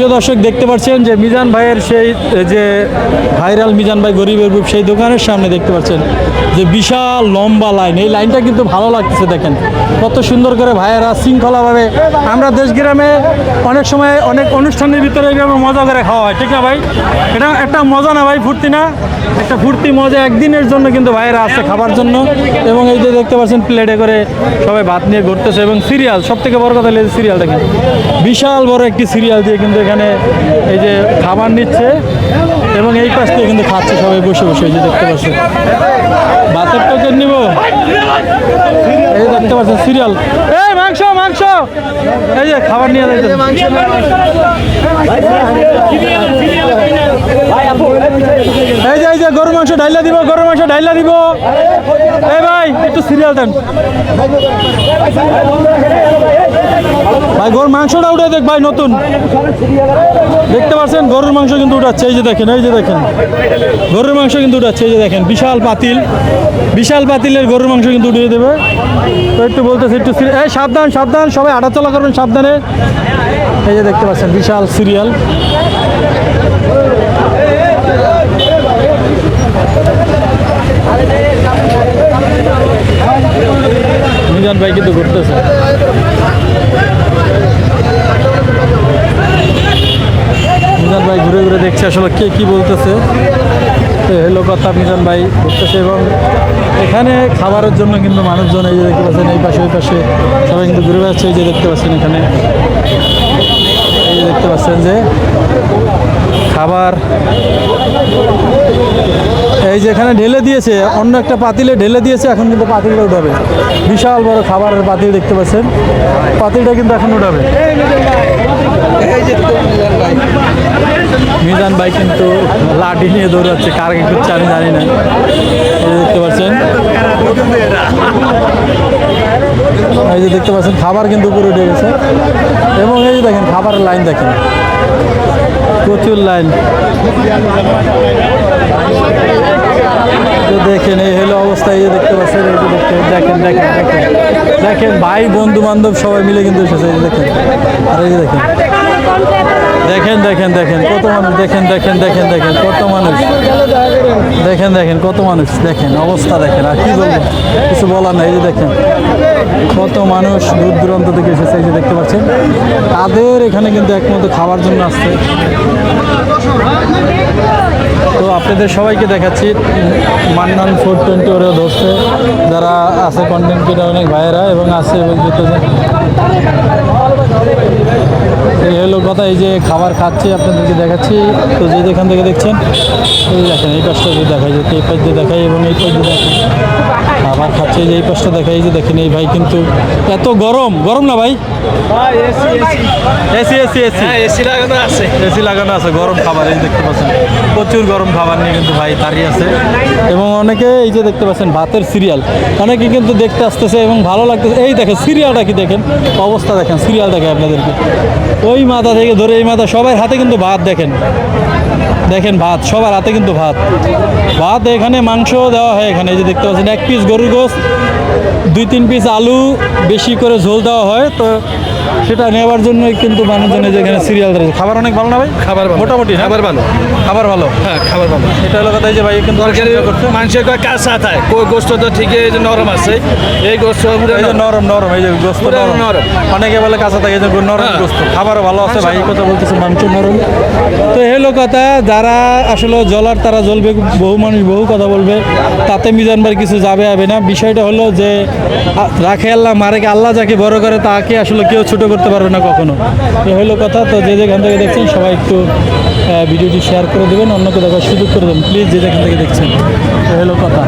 প্রিয় দর্শক, দেখতে পাচ্ছেন যে মিজান ভাইয়ের সেই, যে ভাইরাল মিজান ভাই গরিবের বুক সেই দোকানের সামনে দেখতে পাচ্ছেন যে বিশাল লম্বা লাইন। এই লাইনটা কিন্তু ভালো লাগতেছে, দেখেন। কত সুন্দর করে ভাইয়েরা শৃঙ্খলাভাবে আমরা দেশ গ্রামে অনেক সময় অনেক অনুষ্ঠানের ভিতরে এইভাবে মজা করে খাওয়া হয়, ঠিক না ভাই? এটা একটা মজা না ভাই, ফুর্তি না? একটা ফুর্তি মজা একদিনের জন্য কিন্তু ভাইয়েরা আসছে খাবার জন্য। এবং এই যে দেখতে পাচ্ছেন, প্লেটে করে সবাই ভাত নিয়ে ঘুরতেছে। এবং সিরিয়াল সব থেকে বড় কথা সিরিয়াল, দেখেন। বিশাল বড় একটি সিরিয়াল দিয়ে কিন্তু এখানে এই যে খাবার নিচ্ছে এবং এই পাশ থেকে কিন্তু খাচ্ছে সবাই বসে বসে, এই যে দেখতে পাচ্ছেন ভাতের টোকেন নিব? এই দেখতে পাচ্ছেন সিরিয়াল এই মাংস মাংস! এই যে খাবার নিয়ে যাইতে এই যে এই যে গরু মাংস ডাইলা দিব গরু মাংস ডাইলা দিব। এই ভাই, একটু সিরিয়াল দেন। ভাই, গরুর মাংসটা উঠে দেখ ভাই, নতুন। দেখতে পাচ্ছেন, গরুর মাংস কিন্তু উঠাচ্ছে। এই যে দেখেন, এই যে দেখেন। গরুর মাংস কিন্তু উঠাচ্ছে, এই যে দেখেন, বিশাল পাতিল। বিশাল পাতিলের গরুর মাংস কিন্তু উঠিয়ে দেবে। তো একটু বলতেছে, একটু এই, সাবধান সাবধান, সবাই হাঁটাচলা করবেন, সাবধানে। এই যে দেখতে পাচ্ছেন, বিশাল সিরিয়াল মিজান ভাই কিন্তু ঘুরতেছে মিজান ভাই ঘুরে ঘুরে দেখছে আসলে কে কি বলতেছে। হলো কথা মিজান ভাই ঘুরতেছে এবং এখানে খাবারের জন্য কিন্তু মানুষজন এই যে দেখতে পাচ্ছেন, এই পাশে, ওই পাশে সবাই কিন্তু ঘুরে বেড়াচ্ছে, এই যে দেখতে পাচ্ছেন এখানে। এই যে দেখতে পাচ্ছেন যে খাবার। এই যে এখানে ঢেলে দিয়েছে, অন্য একটা পাতিলে ঢেলে দিয়েছে, এখন কিন্তু পাতিলটা উঠাবে। বিশাল বড় খাবারের পাতিল দেখতে পাচ্ছেন। পাতিলটা কিন্তু এখন উঠাবে। মিজান ভাই কিন্তু লাঠি নিয়ে দৌড়াচ্ছে, কার কি করছে আমি জানি না। দেখতে পাচ্ছেন। এই যে দেখতে পাচ্ছেন, খাবার কিন্তু উপরে উঠে গেছে। এবং এই যে দেখেন, খাবারের লাইন দেখেন। প্রচুর লাইন। দেখেন, এই হলো অবস্থা, এই দেখতে পাচ্ছেন, এই যে দেখেন দেখেন দেখেন। দেখেন, ভাই বন্ধু বান্ধব সবাই মিলে কিন্তু এসেছে, এই দেখেন। আর এই দেখেন। দেখেন দেখেন দেখেন, কত মানুষ, দেখেন দেখেন দেখেন দেখেন, কত মানুষ। দেখেন দেখেন, কত মানুষ, দেখেন, অবস্থা দেখেন। আর কি বলব, কিছু বলার নাই, এই দেখেন। কত মানুষ দূর দূরান্ত থেকে এসেছে যে দেখতে পাচ্ছেন। তাদের এখানে কিন্তু একমাত্র খাওয়ার জন্য আসছে। তো আপনাদের সবাইকে দেখাচ্ছি, মান্নান ফোর টোয়েন্টি ওরেও ধরছে। যারা আছে কন্টেন্ট ক্রিয়েটার অনেক ভাইয়েরা এবং আছে এবং এই হলো কথা এই যে খাবার খাচ্ছি আপনাদেরকে দেখাচ্ছি। তো যে যেখান থেকে দেখছেন এই দেখেন এই পাশটা যদি দেখাই যে এই পাশ দিয়ে দেখাই এবং এই পাশ দিয়ে দেখাই। খাবার খাচ্ছে এই যে এই পাশটা দেখাই যে দেখেন এই ভাই কিন্তু এত গরম। গরম না ভাই? এসি এসি এসি এসি লাগানো আছে। এসি লাগানো আছে গরম খাবার এই দেখতে পাচ্ছেন। প্রচুর গরম খাবার নিয়ে কিন্তু ভাই দাঁড়িয়ে আছে। এবং অনেকে এই যে দেখতে পাচ্ছেন ভাতের সিরিয়াল। অনেকে কিন্তু দেখতে আসতেছে এবং ভালো লাগতেছে। এই দেখেন সিরিয়ালটা কি দেখেন? অবস্থা দেখেন সিরিয়াল দেখে আপনাদেরকে। ওই মাথা থেকে ধরে এই মাথা সবাই হাতে কিন্তু ভাত দেখেন। দেখেন ভাত সবার হাতে কিন্তু ভাত। ভাত এখানে মাংস দেওয়া হয় এখানে যে দেখতে পাচ্ছেন এক পিস গরুর গোস দুই তিন পিস আলু বেশি করে ঝোল দেওয়া হয়। তো সেটা নেওয়ার জন্য কিন্তু মানুষজনের যেখানে সিরিয়াল ধরেছে। খাবার অনেক ভালো না ভাই? খাবার ভালো। মোটামুটি খাবার ভালো। খাবার ভালো? হ্যাঁ খাবার ভালো। এটা হলো কথা যে ভাই কিন্তু তরকারি করছে। মানুষের কয় কাঁচা থাকে কই গোস্ত তো ঠিকই এই যে নরম আছে। এই গোস্ত পুরো যে নরম। নরম এই যে গোস্ত নরম। নরম। অনেকে বলে কাঁচা থাকে এই যে নরম হ্যাঁ। গোস্ত। খাবারও ভালো আছে ভাই কথা বলতেছে মাংস নরম। তো এই হলো কথা যারা আসলে জলার তারা জ্বলবে, বহু মানুষ বহু কথা বলবে, তাতে মিজানবার কিছু যাবে হবে না। বিষয়টা হলো যে রাখে আল্লাহ মারেকে আল্লাহ যাকে বড় করে, তাকে আসলে কেউ ছোট করতে পারবে না কখনো। এ হলো কথা। তো যে যেখান থেকে দেখছেন, সবাই একটু ভিডিওটি শেয়ার করে দেবেন, অন্যকে দেখার সুযোগ করে দেবেন। প্লিজ যে যেখান থেকে দেখছেন এই হলো কথা।